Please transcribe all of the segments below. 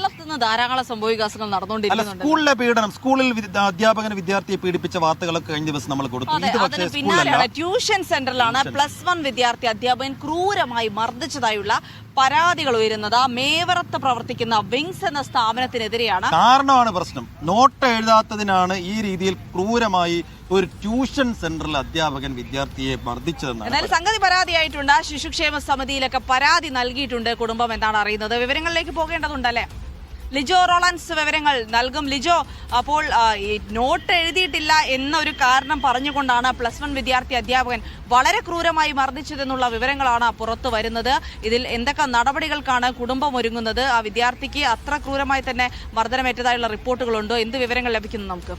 കേരളത്തിൽ നിന്ന് ധാരാളം സംഭവ വികാസങ്ങൾ അല്ല നടന്നുകൊണ്ടിരിക്കുന്നുണ്ട്. സ്കൂളിലെ പീഡനം സ്കൂളിൽ വിദ്യ- അധ്യാപകന് വിദ്യാർത്ഥിയെ പീഡിപ്പിച്ച വാർത്തകളൊക്കെ കഴിഞ്ഞ ദിവസം നമ്മൾ കൊടുത്തു. അതെ ഇത് പക്ഷേ അതിന് സ്കൂളല്ല പിന്നാലെയാണ് ട്യൂഷൻ സെന്ററിലാണ് പ്ലസ് വൺ വിദ്യാർത്ഥി അധ്യാപകൻ ക്രൂരമായി മർദ്ദിച്ചതായുള്ള പരാതികൾ ഉയരുന്നത്. മേവറത്ത് പ്രവർത്തിക്കുന്ന വിങ്സ് എന്ന സ്ഥാപനത്തിനെതിരെയാണ്. കാരണമാണ് പ്രശ്നം. നോട്ട് എഴുതാത്തതിനാണ് ഈ രീതിയിൽ ക്രൂരമായി ഒരു ട്യൂഷൻ സെന്ററിൽ അധ്യാപകൻ വിദ്യാർത്ഥിയെ മർദ്ദിച്ചതെന്നാണ് എന്നാൽ സംഗതി പരാതിയായിട്ടുണ്ട്. ശിശുക്ഷേമ സമിതിയിലൊക്കെ പരാതി നൽകിയിട്ടുണ്ട് കുടുംബം എന്നാണ് അറിയുന്നത്. വിവരങ്ങളിലേക്ക് പോകേണ്ടതുണ്ടല്ലേ? ലിജോ റോളൻസ് വിവരങ്ങൾ നൽകും. ലിജോ അപ്പോൾ നോട്ട് എഴുതിയിട്ടില്ല എന്നൊരു കാരണം പറഞ്ഞുകൊണ്ടാണ് പ്ലസ് വൺ വിദ്യാർത്ഥി അധ്യാപകൻ വളരെ ക്രൂരമായി മർദ്ദിച്ചതെന്നുള്ള വിവരങ്ങളാണ് പുറത്തു വരുന്നത്. ഇതിൽ എന്തൊക്കെ നടപടികൾക്കാണ് കുടുംബം ഒരുങ്ങുന്നത്? ആ വിദ്യാർത്ഥിക്ക് അത്ര ക്രൂരമായി തന്നെ മർദ്ദനമേറ്റതായുള്ള റിപ്പോർട്ടുകളുണ്ടോ? എന്ത് വിവരങ്ങൾ ലഭിക്കുന്നു നമുക്ക്?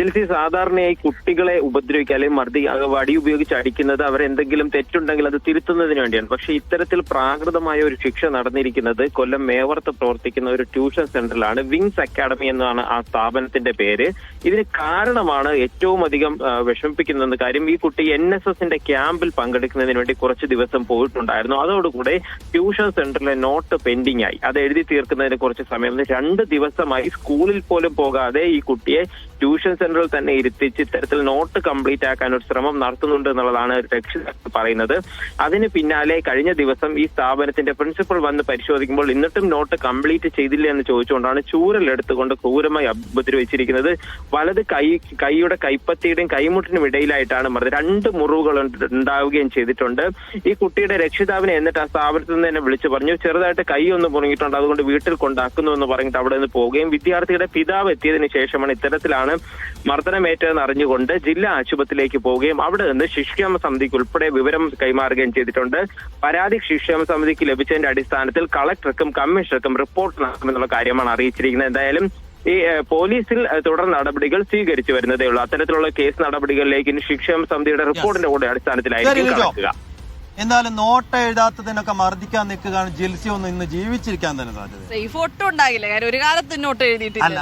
ജിൽസി സാധാരണയായി കുട്ടികളെ ഉപദ്രവിക്കുക അല്ലെങ്കിൽ മർദ്ദി വടി ഉപയോഗിച്ച് അടിക്കുന്നത് അവരെന്തെങ്കിലും തെറ്റുണ്ടെങ്കിൽ അത് തിരുത്തുന്നതിന് വേണ്ടിയാണ്. പക്ഷേ ഇത്തരത്തിൽ പ്രാകൃതമായ ഒരു ശിക്ഷ നടന്നിരിക്കുന്നത് കൊല്ലം മേവർത്ത് പ്രവർത്തിക്കുന്ന ഒരു ട്യൂഷൻ സെന്ററിലാണ്. വിങ്സ് അക്കാഡമി എന്നാണ് ആ സ്ഥാപനത്തിന്റെ പേര്. ഇതിന് കാരണമാണ് ഏറ്റവും അധികം വിഷമിപ്പിക്കുന്ന കാര്യം. ഈ കുട്ടി എൻ എസ് എസിന്റെ ക്യാമ്പിൽ പങ്കെടുക്കുന്നതിന് വേണ്ടി കുറച്ച് ദിവസം പോയിട്ടുണ്ടായിരുന്നു. അതോടുകൂടെ ട്യൂഷൻ സെന്ററിലെ നോട്ട് പെൻഡിംഗ് ആയി അത് എഴുതി തീർക്കുന്നതിന് കുറച്ച് സമയം. രണ്ട് ദിവസമായി സ്കൂളിൽ പോലും പോകാതെ ഈ കുട്ടിയെ ട്യൂഷൻ സെന്ററിൽ തന്നെ ഇരുത്തിച്ച് ഇത്തരത്തിൽ നോട്ട് കംപ്ലീറ്റ് ആക്കാൻ ഒരു ശ്രമം നടത്തുന്നുണ്ട് എന്നുള്ളതാണ് രക്ഷിതാക്കൾ പറയുന്നത്. അതിന് പിന്നാലെ കഴിഞ്ഞ ദിവസം ഈ സ്ഥാപനത്തിന്റെ പ്രിൻസിപ്പൽ വന്ന് പരിശോധിക്കുമ്പോൾ എന്നിട്ടും നോട്ട് കംപ്ലീറ്റ് ചെയ്തില്ല എന്ന് ചോദിച്ചുകൊണ്ടാണ് ചൂരൽ എടുത്തുകൊണ്ട് ക്രൂരമായി ഉപദ്രവിച്ചിരിക്കുന്നത്. വലത് കൈ കൈയുടെ കൈപ്പത്തിയുടെയും കൈമുട്ടിനും ഇടയിലായിട്ടാണ് രണ്ട് മുറിവുകൾ ഉണ്ടാവുകയും ചെയ്തിട്ടുണ്ട്. ഈ കുട്ടിയുടെ രക്ഷിതാവിനെ എന്നിട്ട് ആ സ്ഥാപനത്തിൽ നിന്ന് തന്നെ വിളിച്ചു പറഞ്ഞു ചെറുതായിട്ട് കൈ ഒന്ന് മുറങ്ങിയിട്ടുണ്ട് അതുകൊണ്ട് വീട്ടിൽ കൊണ്ടാക്കുന്നു എന്ന് പറഞ്ഞിട്ട് അവിടെ നിന്ന് പോവുകയും വിദ്യാർത്ഥിയുടെ പിതാവ് എത്തിയതിനു ശേഷമാണ് ഇത്തരത്തിലാണ് മർദ്ദനമേറ്റതെന്ന് അറിഞ്ഞുകൊണ്ട് ജില്ലാ ആശുപത്രിയിലേക്ക് പോവുകയും അവിടെ നിന്ന് ശിശുക്ഷേമ സമിതിക്ക് ഉൾപ്പെടെ വിവരം കൈമാറുകയും ചെയ്തിട്ടുണ്ട്. പരാതി ശിശുക്ഷേമ സമിതിക്ക് ലഭിച്ചതിന്റെ അടിസ്ഥാനത്തിൽ കളക്ടർക്കും കമ്മീഷണർക്കും റിപ്പോർട്ട് നൽകുമെന്നുള്ള കാര്യമാണ് അറിയിച്ചിരിക്കുന്നത്. എന്തായാലും ഈ പോലീസിൽ തുടർ നടപടികൾ സ്വീകരിച്ചു വരുന്നതേ ഉള്ളൂ. അത്തരത്തിലുള്ള കേസ് നടപടികളിലേക്ക് ഇനി ശിക്ഷേമ സമിതിയുടെ റിപ്പോർട്ടിന്റെ കൂടെ അടിസ്ഥാനത്തിലായിരിക്കും. കടക്കുക. എന്തായാലും നോട്ട് എഴുതാത്തതിനൊക്കെ മർദ്ദിക്കാൻ നിൽക്കുകയാണ് ജിൽസി ഒന്ന് ഇന്ന് ജീവിച്ചിരിക്കാൻ തന്നെ സാധ്യത. സേഫ് ഒട്ടും ഉണ്ടാകില്ല. കാര്യം ഒരു കാലത്ത് നോട്ട് എഴുതിയിട്ടില്ല